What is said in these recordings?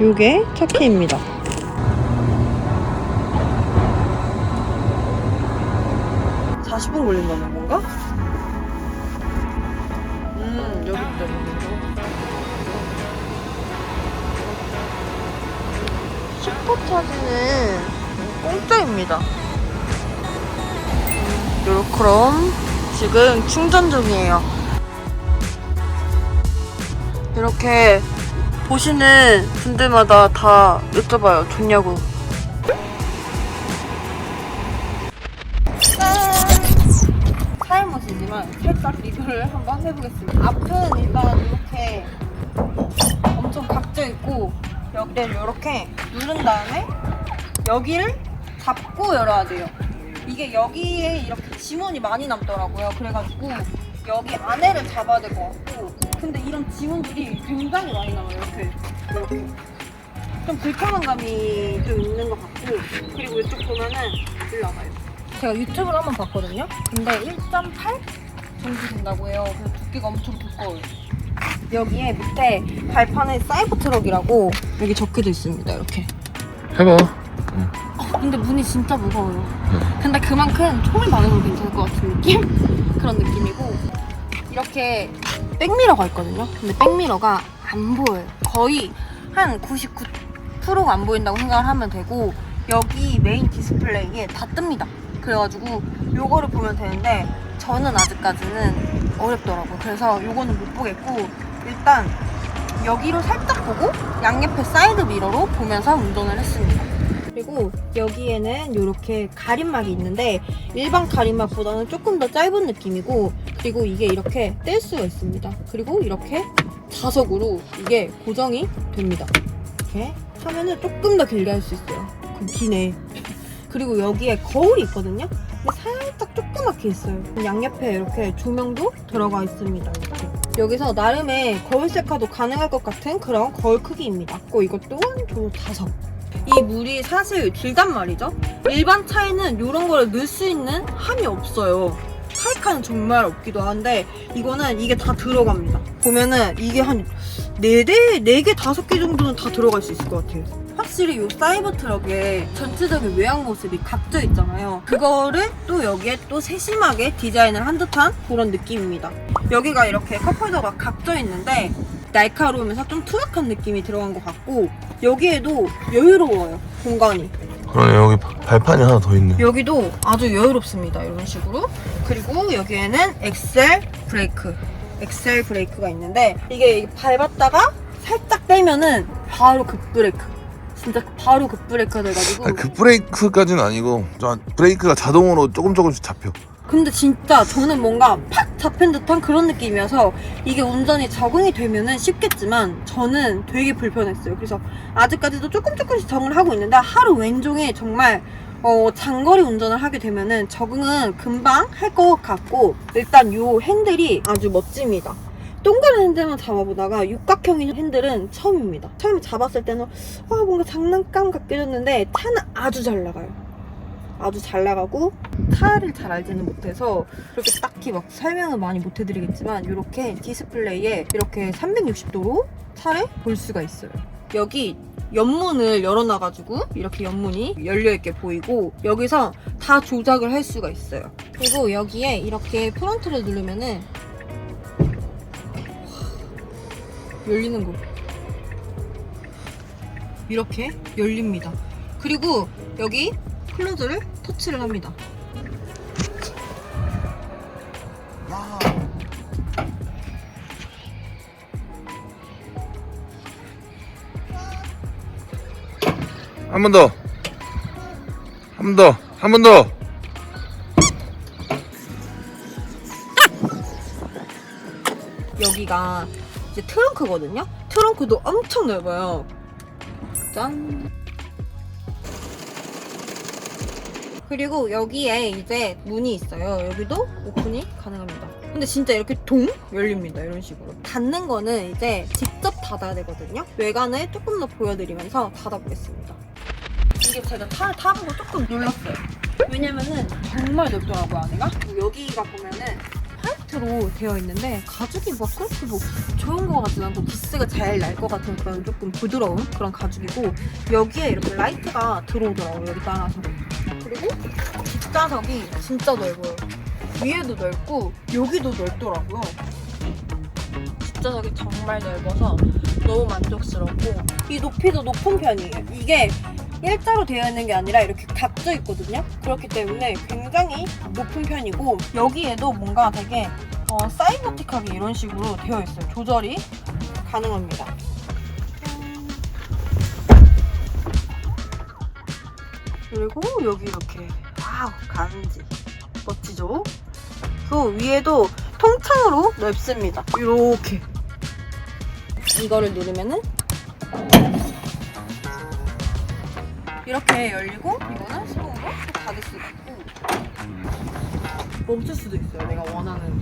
요게 차 키입니다. (40분) 걸린다는 건가? 음 여기 있다 슈퍼차지는 공짜입니다 요렇게럼 지금 충전 중이에요 이렇게 보시는 분들마다 다 여쭤봐요. 좋냐고. 타임머신이지만 살짝 리뷰를 한번 해보겠습니다. 앞은 일단 이렇게 엄청 각져 있고 여기를 이렇게 누른 다음에 여기를 잡고 열어야 돼요. 이게 여기에 이렇게 지문이 많이 남더라고요. 그래가지고 여기 안에를 잡아야 될 것 같고 근데 이런 지문들이 굉장히 많이 남아요. 이렇게 이렇게 좀 불편한 감이 좀 있는 것 같고 그리고 이쪽 보면은 올라가요. 제가 유튜브를 한번 봤거든요. 근데 1.8 정도 된다고 해요. 그래서 두께가 엄청 두꺼워요. 여기에 밑에 발판에 사이버 트럭이라고 여기 적혀져 있습니다. 이렇게. 해봐. 어, 근데 문이 진짜 무거워요. 근데 그만큼 총을 많으면 괜찮을 것 같은 느낌? 그런 느낌이고 이렇게 백미러가 있거든요. 근데 백미러가 안 보여요. 거의 한 99%가 안 보인다고 생각을 하면 되고 여기 메인 디스플레이에 다 뜹니다. 그래가지고 요거를 보면 되는데 저는 아직까지는 어렵더라고요. 그래서 요거는 못 보겠고 일단 여기로 살짝 보고 양옆에 사이드 미러로 보면서 운전을 했습니다. 그리고 여기에는 이렇게 가림막이 있는데 일반 가림막보다는 조금 더 짧은 느낌이고 그리고 이게 이렇게 뗄 수가 있습니다. 그리고 이렇게 자석으로 이게 고정이 됩니다. 이렇게 하면은 조금 더 길게 할 수 있어요. 그럼 기네. 그리고 여기에 거울이 있거든요. 근데 살짝 조그맣게 있어요. 양옆에 이렇게 조명도 들어가 있습니다. 이렇게. 여기서 나름의 거울 셀카도 가능할 것 같은 그런 거울 크기입니다. 그리고 이것 또한 저 자석. 이 물이 사실 길단 말이죠. 일반 차에는 이런 거를 넣을 수 있는 함이 없어요. 타이카는 정말 없기도 한데 이거는 이게 다 들어갑니다. 보면은 이게 한 4대, 4개, 5개 정도는 다 들어갈 수 있을 것 같아요. 확실히 이 사이버 트럭의 전체적인 외양 모습이 각져 있잖아요. 그거를 또 여기에 또 세심하게 디자인을 한 듯한 그런 느낌입니다. 여기가 이렇게 컵홀더가 각져 있는데 날카로우면서 좀 투박한 느낌이 들어간 것 같고 여기에도 여유로워요 공간이 그러네 여기 바- 발판이 하나 더 있네. 여기도 아주 여유롭습니다 이런 식으로 그리고 여기에는 엑셀 브레이크 엑셀 브레이크가 있는데 이게 밟았다가 살짝 빼면은 바로 급브레이크 진짜 바로 급브레이크가 돼가지고 아니, 그 브레이크까지는 아니고 저 브레이크가 자동으로 조금 조금씩 잡혀. 근데 진짜 저는 뭔가 팍 잡힌 듯한 그런 느낌이어서 이게 운전이 적응이 되면은 쉽겠지만 저는 되게 불편했어요. 그래서 아직까지도 조금 조금씩 적응을 하고 있는데 하루 왼종일 정말 어, 장거리 운전을 하게 되면은 적응은 금방 할 것 같고 일단 요 핸들이 아주 멋집니다. 동그란 핸들만 잡아보다가 육각형인 핸들은 처음입니다. 처음에 잡았을 때는 아 뭔가 장난감 같긴 했는데 차는 아주 잘 나가요. 아주 잘 나가고 차를 잘 알지는 못해서 그렇게 딱히 막 설명은 많이 못 해드리겠지만 이렇게 디스플레이에 이렇게 360도로 차를 볼 수가 있어요. 여기 옆문을 열어놔가지고 이렇게 옆문이 열려있게 보이고 여기서 다 조작을 할 수가 있어요. 그리고 여기에 이렇게 프론트를 누르면은 열리는 거 이렇게 열립니다. 그리고 여기 클로즈를 터치를 합니다. 한번 더. 한 번 더. 한 번 더. 여기가 이제 트렁크거든요. 트렁크도 엄청 넓어요. 짠. 그리고 여기에 이제 문이 있어요. 여기도 오픈이 가능합니다. 근데 진짜 이렇게 동 열립니다. 이런 식으로. 닫는 거는 이제 직접 닫아야 되거든요. 외관을 조금 더 보여드리면서 닫아보겠습니다. 이게 제가 차를 타보고 조금 놀랐어요. 왜냐면은 정말 넓더라고요. 그리고 여기가 보면은 화이트로 되어 있는데 가죽이 뭐 그렇게 뭐 좋은 거 같진 않고 기스가 잘 날 것 같은 그런 조금 부드러운 그런 가죽이고 여기에 이렇게 라이트가 들어오더라고요 여기 따라서. 그리고 뒷좌석이 진짜 넓어요. 위에도 넓고 여기도 넓더라고요. 뒷좌석이 정말 넓어서 너무 만족스럽고 이 높이도 높은 편이에요. 이게 일자로 되어 있는 게 아니라 이렇게 닫혀 있거든요. 그렇기 때문에 굉장히 높은 편이고 여기에도 뭔가 되게 어, 사이버틱하게 이런 식으로 되어 있어요. 조절이 가능합니다. 그리고 여기 이렇게 와우 가는지 멋지죠? 그 위에도 통창으로 넓습니다. 이렇게 이거를 누르면은 이렇게 열리고 이거는 수동으로 또 닫을 수가 있고. 멈출 수도 있어요. 내가 원하는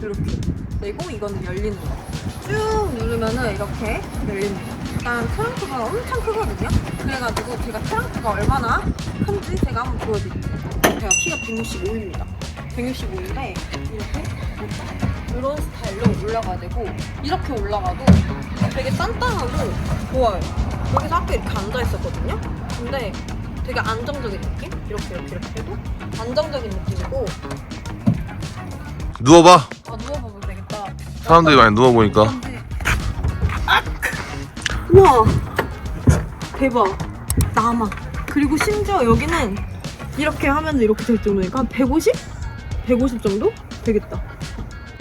이렇게. 그리고 이거는 열리는 거쭉 누르면은 이렇게 열립니다 일단 트렁크가 엄청 크거든요. 그래가지고 제가 트렁크가 얼마나 큰지 제가 한번 보여드릴게요. 제가 키가 165입니다. 165인데 이렇게 이런 스타일로 올라가야 되고 이렇게 올라가도 되게 단단하고 좋아요 여기서 아까 이렇게 앉아 있었거든요. 근데 되게 안정적인 느낌? 이렇게 이렇게 이렇게 해도 안정적인 느낌이고 누워봐. 아 누워보면 되겠다. 사람들이 많이 누워보니까. 아! 우와 대박 남아 그리고 심지어 여기는 이렇게 하면 이렇게 될 정도니까 한 150? 150 정도? 되겠다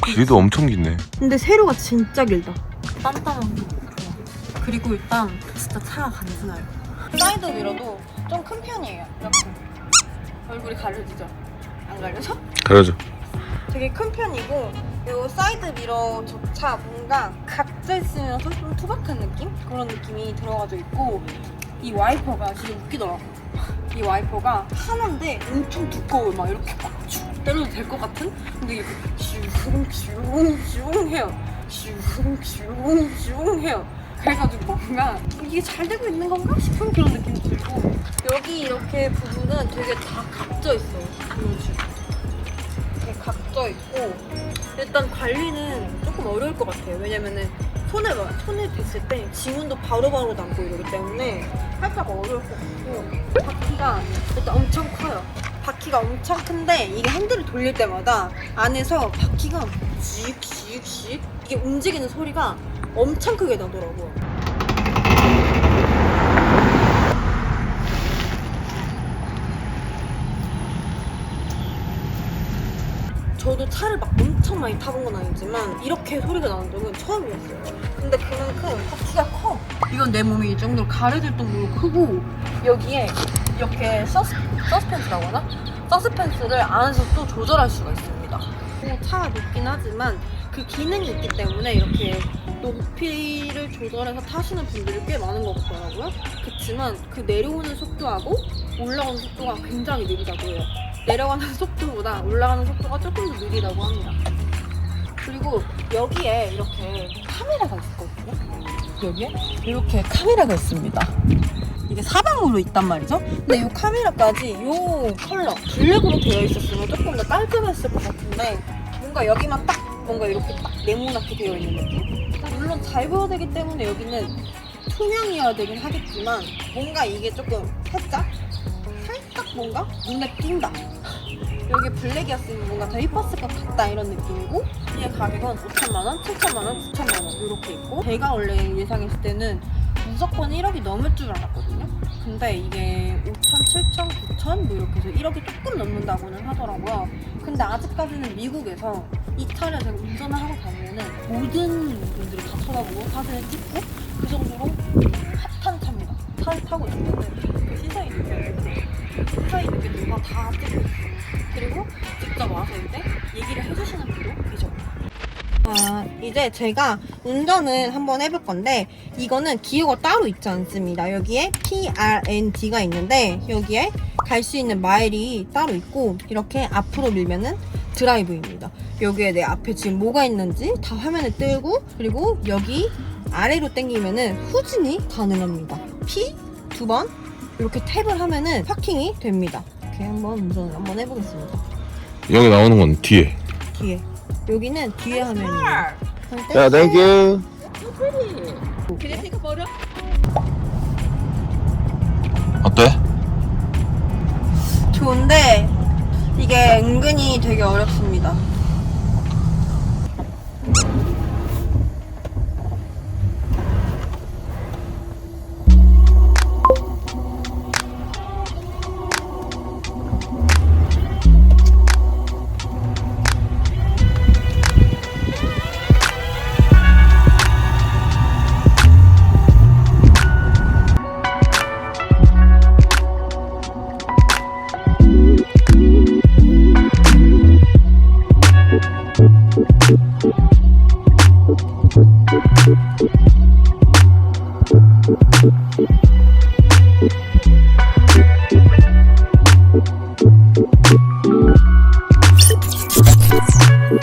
길이도 엄청 길네. 근데 세로가 진짜 길다. 게 좋아. 그리고 일단 진짜 차가 간지나요. 사이드 미러도 좀 큰 편이에요. 이렇게 얼굴이 가려지죠? 안 가려져? 가려져. 되게 큰 편이고 이 사이드 미러조차 뭔가 각져 있으면서 좀 투박한 느낌? 그런 느낌이 들어가져 있고 이 와이퍼가 진짜 웃기더라고. 이 와이퍼가 하나인데 엄청 두꺼워 막 이렇게 막쭉 때려도 될 것 같은? 근데 이게 슝슝슝 해요. 슝슝슝 해요. 그래가지고 뭔가 이게 잘 되고 있는 건가 싶은 그런 느낌이 들고 여기 이렇게 부분은 되게 다 각져 있어요. 이렇게 각져 있고 일단 관리는 조금 어려울 것 같아요. 왜냐면은 손에 막- 손에 댔을 때 지문도 바로바로 남고 이러기 때문에 살짝 어려울 것 같고 바퀴가 일단 엄청 커요. 바퀴가 엄청 큰데 이게 핸들을 돌릴 때마다 안에서 바퀴가 쥐익쥐익쥐익 이게 움직이는 소리가 엄청 크게 나더라고요. 저도 차를 막 엄청 많이 타본 건 아니지만 이렇게 소리가 나는 적은 처음이었어요. 근데 그만큼 바퀴가 커. 이건 내 몸이 이 정도로 가려질 정도로 크고 여기에 이렇게 서스, 서스펜스라고 하나? 서스펜스를 안에서 또 조절할 수가 있습니다. 차가 높긴 하지만 그 기능이 있기 때문에 이렇게 높이를 조절해서 타시는 분들이 꽤 많은 것 같더라고요. 그렇지만 그 내려오는 속도하고 올라오는 속도가 굉장히 느리다고 해요. 내려가는 속도보다 올라가는 속도가 조금 더 느리다고 합니다. 그리고 여기에 이렇게 카메라가 있거든요. 여기에 이렇게 카메라가 있습니다. 이게 사방으로 있단 말이죠. 근데 이 카메라까지 이 컬러 블랙으로 되어 있었으면 조금 더 깔끔했을 것 같은데 뭔가 여기만 딱 뭔가 이렇게 딱 네모나게 되어 있는 느낌. 물론 잘 보여야 되기 때문에 여기는 투명이어야 되긴 하겠지만 뭔가 이게 조금 살짝 살짝 뭔가 눈에 띈다. 여기 블랙이었으면 뭔가 더 이뻤을 것 같다 이런 느낌이고 얘 가격은 5천만 원, 7천만 원, 9천만 원 이렇게 있고 제가 원래 예상했을 때는 무조건 1억이 넘을 줄 알았거든요. 근데 이게 5천, 7천, 9천 뭐 이렇게 해서 1억이 조금 넘는다고는 하더라고요. 근데 아직까지는 미국에서 이 차를 제가 운전을 하고 다니면은 모든 분들이 다 쳐다보고 사진을 찍고 그 정도로 핫한 차입니다. 차를 타고 있으면 그 시선이 느껴져요. 시선이 느껴지고 다 찍고 있어요. 그리고 직접 와서 이제 얘기를 해주시는 분도 계셔. 아, 이제 제가 운전을 한번 해볼 건데, 이거는 기어가 따로 있지 않습니다. 여기에 PRND가 있는데, 여기에 갈 수 있는 마일이 따로 있고, 이렇게 앞으로 밀면은 드라이브입니다. 여기에 내 앞에 지금 뭐가 있는지 다 화면에 뜨고, 그리고 여기 아래로 당기면은 후진이 가능합니다. P 두 번, 이렇게 탭을 하면은 파킹이 됩니다. 이렇게 한번 운전을 한번 해보겠습니다. 여기 나오는 건 뒤에. 뒤에. 여기는 뒤에 화면이에요. 야, 땡큐. 어때? 좋은데 이게 은근히 되게 어렵습니다.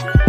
you.